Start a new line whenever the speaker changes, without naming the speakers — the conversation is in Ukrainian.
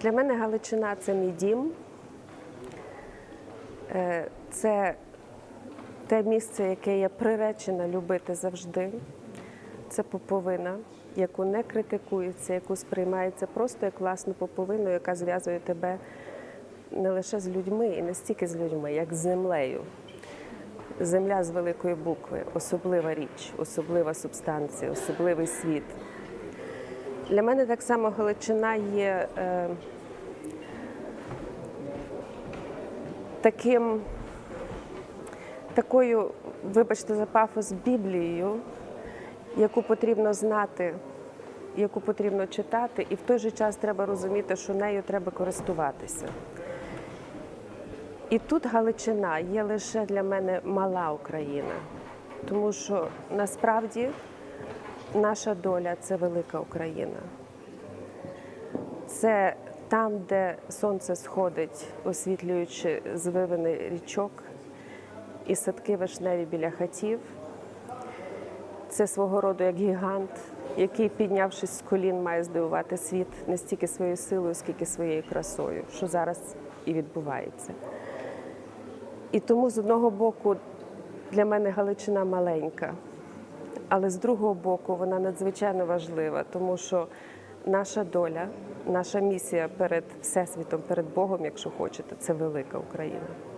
Для мене Галичина це мій дім. Е, Це те місце, яке я приречена любити завжди. Це поповина, яку не критикується, яку сприймається просто як власну поповину, яка зв'язує тебе не лише з людьми і не стільки з людьми, як з землею. Земля з великої букви особлива річ, особлива субстанція, особливий світ. Для мене так само Галичина є е, таким, такою, вибачте за пафос, Біблією, яку потрібно знати, яку потрібно читати, і в той же час треба розуміти, що нею треба користуватися. І тут Галичина є лише для мене мала Україна, тому що насправді наша доля це велика Україна. Це там, де сонце сходить, освітлюючи звивини річок і садки вишневі біля хатів. Це свого роду як гігант, який, піднявшись з колін, має здивувати світ не стільки своєю силою, скільки своєю красою, що зараз і відбувається. І тому з одного боку для мене Галичина маленька, але з другого боку вона надзвичайно важлива, тому що наша доля, наша місія перед Всесвітом, перед Богом, якщо хочете, це велика Україна.